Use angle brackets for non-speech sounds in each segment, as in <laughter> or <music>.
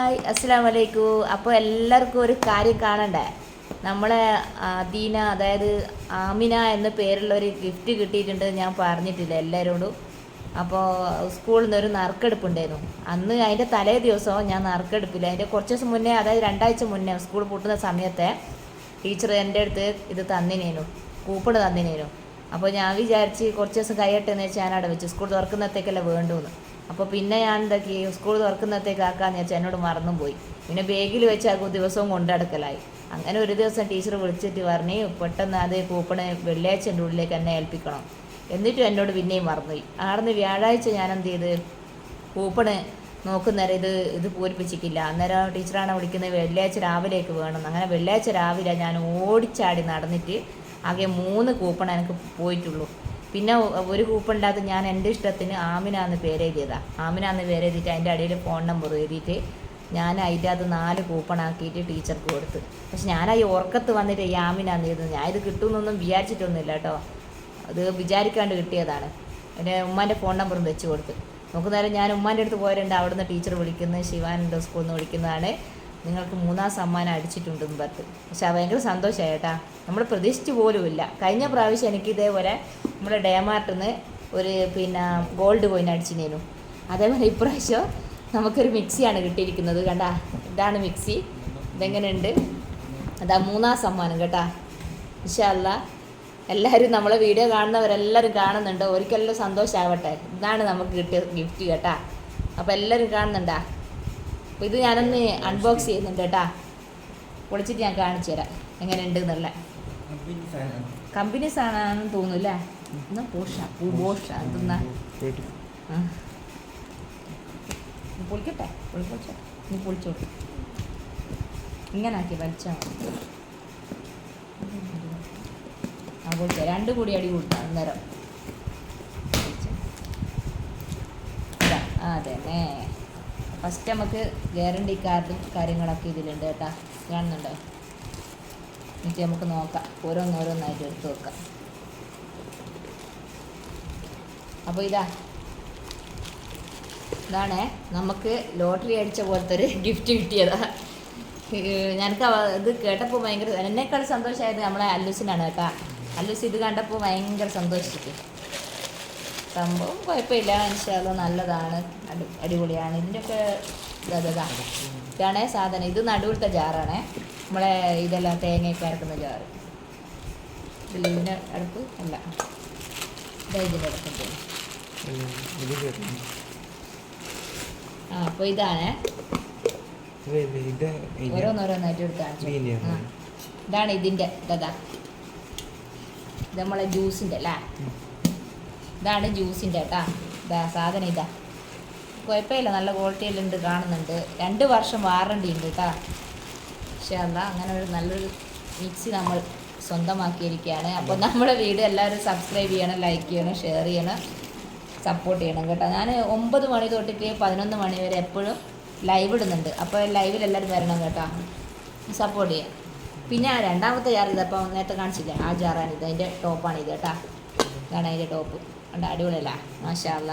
Hi അസ്സാം വലൈക്കും അപ്പോൾ എല്ലാവർക്കും ഒരു കാര്യം കാണണ്ടേ? നമ്മളെ ദീന അതായത് ആമിന എന്ന പേരുള്ള ഒരു ഗിഫ്റ്റ് കിട്ടിയിട്ടുണ്ട് ഞാൻ പറഞ്ഞിട്ടില്ല എല്ലാവരോടും അപ്പോൾ സ്കൂളിൽ നിന്ന് ഒരു നറുക്കെടുപ്പുണ്ടായിരുന്നു. അന്ന് അതിന്റെ തലേ ദിവസം ഞാൻ നറുക്കെടുപ്പില്ല. അതിന്റെ കുറച്ച് ദിവസം മുന്നേ അതായത് രണ്ടാഴ്ച മുന്നേ സ്കൂൾ പൂട്ടുന്ന സമയത്തെ ടീച്ചർ എന്റെ അടുത്ത് ഇത് തന്നിനേനു. കൂപ്പൺ തന്നിനേനു. അപ്പോൾ ഞാൻ വിചാരിച്ച് കുറച്ച് ദിവസം കഴിയട്ടെ എന്ന് വെച്ചാൽ ഞാൻ അവിടെ വെച്ച്. സ്കൂൾ തുറക്കുന്നത്തേക്കല്ലേ വേണ്ടൂന്ന്. അപ്പോൾ പിന്നെ ഞാൻ എന്താക്കി സ്കൂൾ തുറക്കുന്നത്തേക്ക് ആക്കാന്ന് വെച്ചാൽ എന്നോട് മറന്നും പോയി പിന്നെ ബാഗിൽ വെച്ച് ആക്കും ദിവസവും കൊണ്ടടക്കലായി. അങ്ങനെ ഒരു ദിവസം ടീച്ചർ വിളിച്ചിട്ട് പറഞ്ഞു പെട്ടെന്ന് അത് കൂപ്പണ് വെള്ളിയാഴ്ചന്റെ ഉള്ളിലേക്ക് എന്നെ ഏൽപ്പിക്കണം. എന്നിട്ടും എന്നോട് പിന്നെയും മറന്നുപോയി. ആടുന്ന് വ്യാഴാഴ്ച ഞാൻ എന്ത് ചെയ്ത് കൂപ്പണ് നോക്കുന്നേരം ഇത് ഇത് പൂരിപ്പിച്ചിട്ടില്ല അന്നേരം ടീച്ചറാണ് വിളിക്കുന്നത് വെള്ളിയാഴ്ച രാവിലേക്ക് വേണം അങ്ങനെ വെള്ളിയാഴ്ച രാവിലെ ഞാൻ ഓടിച്ചാടി നടന്നിട്ട് ആകെ മൂന്ന് കൂപ്പൺ എനിക്ക് പോയിട്ടുള്ളൂ. പിന്നെ ഒരു ഇല്ലാതെ ഞാൻ എന്റെ ഇഷ്ടത്തിന് ആമിന എന്ന് പേരെഴുതിയതാണ് ആമിന എന്ന് പേരെഴുതിയിട്ട് അതിന്റെ അടിയിൽ ഫോൺ നമ്പർ എഴുതിയിട്ട് ഞാൻ അതിന്റെ അത് നാല് കൂപ്പൺ ആക്കിയിട്ട് ടീച്ചർക്ക് കൊടുത്ത്. പക്ഷെ ഞാൻ ഉറക്കത്ത് വന്നിട്ട് ഈ ആമിന എന്ന് എഴുതുന്നത് ഞാൻ ഇത് കിട്ടുമെന്നൊന്നും വിചാരിച്ചിട്ടൊന്നുമില്ല കേട്ടോ. അത് വിചാരിക്കാണ്ട് കിട്ടിയതാണ്. എന്റെ ഉമ്മാന്റെ ഫോൺ നമ്പറും വെച്ച് കൊടുത്ത്. നേരം ഞാൻ ഉമ്മാന്റെ അടുത്ത് പോയിട്ടുണ്ട് അവിടുന്ന് ടീച്ചർ വിളിക്കുന്നത് ശിവാനന്ദ സ്കൂളിൽ നിന്ന് വിളിക്കുന്നതാണ്. നിങ്ങൾക്ക് മൂന്നാം സമ്മാനം അടിച്ചിട്ടുണ്ടെന്ന് പറഞ്ഞു പക്ഷെ ഭയങ്കര സന്തോഷമായി കേട്ടാ. നമ്മൾ പ്രതീക്ഷിച്ച് പോലുമില്ല. കഴിഞ്ഞ പ്രാവശ്യം എനിക്ക് ഇതേപോലെ നമ്മുടെ ഡേമാർട്ടിൽ നിന്ന് ഒരു പിന്നെ ഗോൾഡ് കോയിൻ അടിച്ചിനേനു അതേപോലെ ഇപ്രാവശ്യം നമുക്കൊരു മിക്സിയാണ് കിട്ടിയിരിക്കുന്നത്. കണ്ടാ? ഇതാണ് മിക്സി. ഇതെങ്ങനെയുണ്ട്? അതാ മൂന്നാം സമ്മാനം കേട്ടാ. വിശാല എല്ലാവരും നമ്മളെ വീഡിയോ കാണുന്നവരെല്ലാവരും കാണുന്നുണ്ട്. ഒരിക്കലും സന്തോഷമാവട്ടെ ഇതാണ് നമുക്ക് കിട്ടിയ ഗിഫ്റ്റ് കേട്ടാ. അപ്പോൾ എല്ലാവരും കാണുന്നുണ്ടാ? അപ്പോൾ ഇത് ഞാനൊന്ന് അൺബോക്സ് ചെയ്യുന്നുണ്ട് കേട്ടാ. പൊളിച്ചിട്ട് ഞാൻ കാണിച്ചു തരാം. എങ്ങനെയുണ്ട് എന്നുള്ള കമ്പനി സാധനമാണെന്ന് തോന്നുന്നു എന്നാ പോഷ പൂ ബോഷ എന്തെന്നാ പൊളിക്കട്ടെ? പൊളിക്കട്ടെ? നീ പൊളിച്ചോട്ടെ. ഇങ്ങനെ ആക്കി വലിച്ചാൽ മതി. ആ പൊളിച്ച. രണ്ട് കൂടി അടി കൊടുക്കാം അന്നേരം. അതന്നെ. ഫസ്റ്റ് നമുക്ക് ഗ്യാരണ്ടി കാർഡും കാര്യങ്ങളൊക്കെ ഇതിലുണ്ട് കേട്ടാ. കാണുന്നുണ്ടോ? എന്നിട്ട് നമുക്ക് നോക്കാം. ഓരോന്നോരോന്നായിട്ട് എടുത്ത് നോക്കാം അപ്പോൾ ഇതാ. ഇതാണ്. നമുക്ക് ലോട്ടറി അടിച്ച പോലത്തെ ഒരു ഗിഫ്റ്റ് <laughs> കിട്ടിയതാ ഞാനൊക്കെ ഇത് കേട്ടപ്പോൾ ഭയങ്കര എന്നെക്കാൾ സന്തോഷമായത് നമ്മളെ അല്ലൂസിനാണ് കേട്ടോ. അല്ലൂസ് ഇത് കണ്ടപ്പോൾ ഭയങ്കര സന്തോഷിച്ചു സംഭവം കുഴപ്പമില്ല മനുഷ്യത് നല്ലതാണ്. അടി അടിപൊളിയാണ്. ഇതിന്റെയൊക്കെ ഇതാ ഇതാണ് സാധനം. ഇത് നടുവിലത്തെ ജാറാണേ. നമ്മളെ ഇതെല്ലാം തേങ്ങയൊക്കെ അരക്കുന്ന ജാറ്. ഇതിന്റെ അടുപ്പ് അല്ല. ഇതാ ഇതിന്റെ അടുപ്പ് ആ അപ്പോൾ ഇതാണേ. ഓരോന്നോരോന്നായിട്ട് എടുത്താണ്? ഇതാണ് ഇതിന്റെ ഇതാ ഇത്. നമ്മളെ ജ്യൂസിന്റെ അല്ലേ? ഇതാണ് ജ്യൂസിന്റെ കേട്ടാ. ഇതാ സാധനം ഇതാ. കുഴപ്പമില്ല നല്ല ക്വാളിറ്റിയിലുണ്ട് കാണുന്നുണ്ട്. രണ്ട് വർഷം വാറണ്ടി ഉണ്ട് കേട്ടാ. പക്ഷേ അല്ല അങ്ങനെ ഒരു നല്ലൊരു മിക്സി നമ്മൾ സ്വന്തമാക്കിയിരിക്കുകയാണ്. അപ്പോൾ നമ്മുടെ വീഡിയോ എല്ലാവരും സബ്സ്ക്രൈബ് ചെയ്യണം ലൈക്ക് ചെയ്യണം ഷെയർ ചെയ്യണം സപ്പോർട്ട് ചെയ്യണം കേട്ടോ. ഞാൻ ഒമ്പത് മണി തൊട്ടിട്ട് പതിനൊന്ന് മണി വരെ എപ്പോഴും ലൈവ് ഇടുന്നുണ്ട്. അപ്പോൾ ലൈവിൽ എല്ലാവരും വരണം കേട്ടോ. സപ്പോർട്ട് ചെയ്യാം. പിന്നെ രണ്ടാമത്തെ ജാർ ഇതപ്പോൾ നേരത്തെ കാണിച്ചില്ല? ആ ജാറാണ് ഇത്. അതിന്റെ ടോപ്പാണ് ഇത് കേട്ടോ. ഇതാണ് അതിന്റെ ടോപ്പ് കണ്ട അടിപൊളിയല്ല? മാഷാല്ല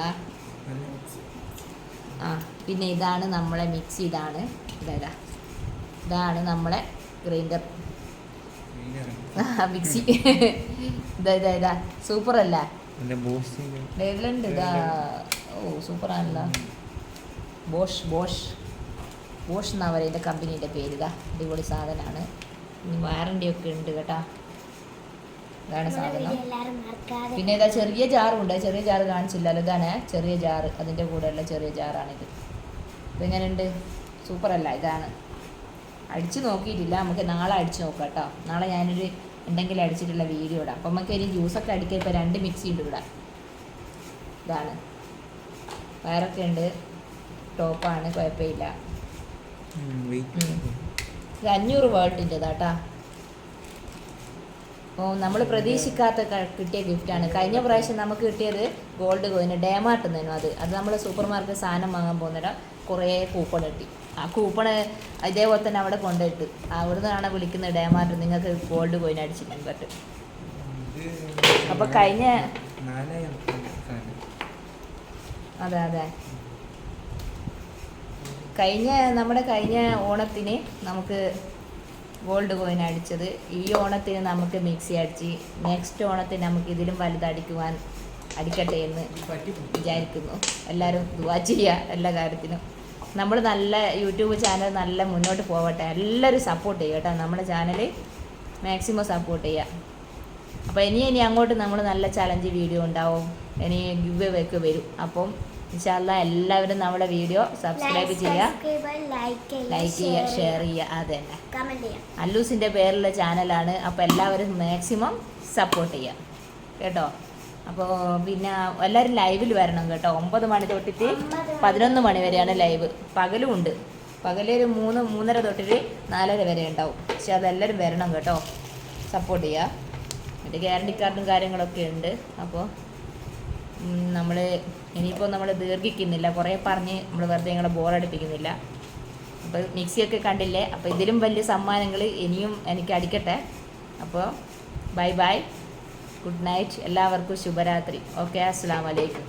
ആ പിന്നെ ഇതാണ് നമ്മളെ മിക്സി ഇതാണ്. ഇതാ ഇതാണ് നമ്മളെ ഗ്രൈൻഡർ മിക്സി <laughs> ഇതാ ഇതാ ഇതാ. സൂപ്പർ അല്ല ഇതാ. ഓ സൂപ്പറാണല്ലോ. Bosch Bosch. ബോഷ് എന്നാ പറയുക? കമ്പനിയുടെ പേര് ഇതാ. അടിപൊളി സാധനമാണ്. ഇനി വാറണ്ടി ഒക്കെ ഉണ്ട് കേട്ടാ. ഇതാണ് സാധനം. പിന്നെ ഇതാ ചെറിയ ജാറുണ്ട്. ചെറിയ ജാറ് കാണിച്ചില്ലല്ലോ. ഇതാണ് ചെറിയ ജാറ്. അതിന്റെ കൂടെയുള്ള ചെറിയ ജാറാണിത്. അപ്പോൾ എങ്ങനെയുണ്ട് സൂപ്പർ അല്ല ഇതാണ്. അടിച്ച് നോക്കിയിട്ടില്ല. നമുക്ക് നാളെ അടിച്ച് നോക്കാം കേട്ടോ. നാളെ ഞാനൊരു എന്തെങ്കിലും അടിച്ചിട്ടുള്ള വീഡിയോ ഇടാം. അപ്പം നമുക്ക് ഇനി ജ്യൂസൊക്കെ അടിക്കാൻ ഇപ്പോൾ രണ്ട് മിക്സി ഉണ്ട് ഇവിടെ. ഇതാണ്. വയറൊക്കെ ഉണ്ട്. ടോപ്പാണ്. കുഴപ്പമില്ല. ഇത് അഞ്ഞൂറ് വേൾട്ടിന്റെതാട്ടാ നമ്മൾ പ്രതീക്ഷിക്കാത്ത കിട്ടിയ ഗിഫ്റ്റാണ് കഴിഞ്ഞ പ്രാവശ്യം നമുക്ക് കിട്ടിയത് ഗോൾഡ് കോയിന് ഡേമാർട്ട് നിന്നും അത്. അത് നമ്മൾ സൂപ്പർ മാർക്കറ്റ് സാധനം വാങ്ങാൻ പോകുന്നിടം കുറേ കൂപ്പൺ കിട്ടി. ആ കൂപ്പൺ ഇതേപോലെ തന്നെ അവിടെ കൊണ്ടുപോയിട്ട് അവിടെ നിന്നാണ് വിളിക്കുന്നത് ഡേമാർട്ട് നിങ്ങൾക്ക് ഗോൾഡ് കോയിൻ അടിച്ചിട്ടുണ്ട് കേട്ട് അപ്പോൾ കഴിഞ്ഞ അതെ അതെ. കഴിഞ്ഞ നമ്മുടെ കഴിഞ്ഞ ഓണത്തിന് നമുക്ക് ഗോൾഡ് കോയിൻ അടിച്ചത്. ഈ ഓണത്തിന് നമുക്ക് മിക്സി അടിച്ച് നെക്സ്റ്റ് ഓണത്തിന് നമുക്ക് ഇതിലും വലുതടിക്കുവാൻ അടിക്കട്ടെ എന്ന് വിചാരിക്കുന്നു. എല്ലാവരും ദുവാ ചെയ്യുക എല്ലാ കാര്യത്തിനും. നമ്മൾ നല്ല യൂട്യൂബ് ചാനൽ നല്ല മുന്നോട്ട് പോവട്ടെ. എല്ലാവരും സപ്പോർട്ട് ചെയ്യുക കേട്ടോ. നമ്മുടെ ചാനൽ മാക്സിമം സപ്പോർട്ട് ചെയ്യുക അപ്പോൾ ഇനി ഇനി അങ്ങോട്ട് നമ്മൾ നല്ല ചലഞ്ച് വീഡിയോ ഉണ്ടാവും. ഇനി ഗിവ് ഒക്കെ വരും. അപ്പം ഇൻഷാല്ല എല്ലാവരും നമ്മുടെ വീഡിയോ സബ്സ്ക്രൈബ് ചെയ്യുക ലൈക്ക് ചെയ്യുക ഷെയർ ചെയ്യുക. അത് തന്നെ. അല്ലൂസിന്റെ പേരുള്ള ചാനലാണ്. അപ്പോൾ എല്ലാവരും മാക്സിമം സപ്പോർട്ട് ചെയ്യുക. കേട്ടോ? അപ്പോൾ പിന്നെ എല്ലാവരും ലൈവിൽ വരണം കേട്ടോ. ഒമ്പത് മണി തൊട്ടിട്ട് പതിനൊന്ന് മണി വരെയാണ് ലൈവ് പകലും ഉണ്ട്. പകലൊരു മൂന്ന് മൂന്നര തൊട്ടിട്ട് നാലര വരെ ഉണ്ടാവും. പക്ഷെ അതെല്ലാവരും വരണം കേട്ടോ. സപ്പോർട്ട് ചെയ്യുക. എന്നിട്ട് ഗ്യാരണ്ടി കാർഡും കാര്യങ്ങളൊക്കെ ഉണ്ട്. അപ്പോൾ നമ്മൾ ഇനിയിപ്പോൾ നമ്മൾ ദീർഘിക്കുന്നില്ല. കുറേ പറഞ്ഞ് നമ്മൾ വെറുതെ നിങ്ങളെ ബോറടിപ്പിക്കുന്നില്ല അപ്പോൾ മിക്സിയൊക്കെ കണ്ടില്ലേ? അപ്പോൾ ഇതിലും വലിയ സമ്മാനങ്ങൾ ഇനിയും എനിക്ക് അടിക്കട്ടെ. അപ്പോൾ ബൈ ബൈ ഗുഡ് നൈറ്റ് എല്ലാവർക്കും ശുഭരാത്രി. ഓക്കെ അസ്സാം വലൈക്കും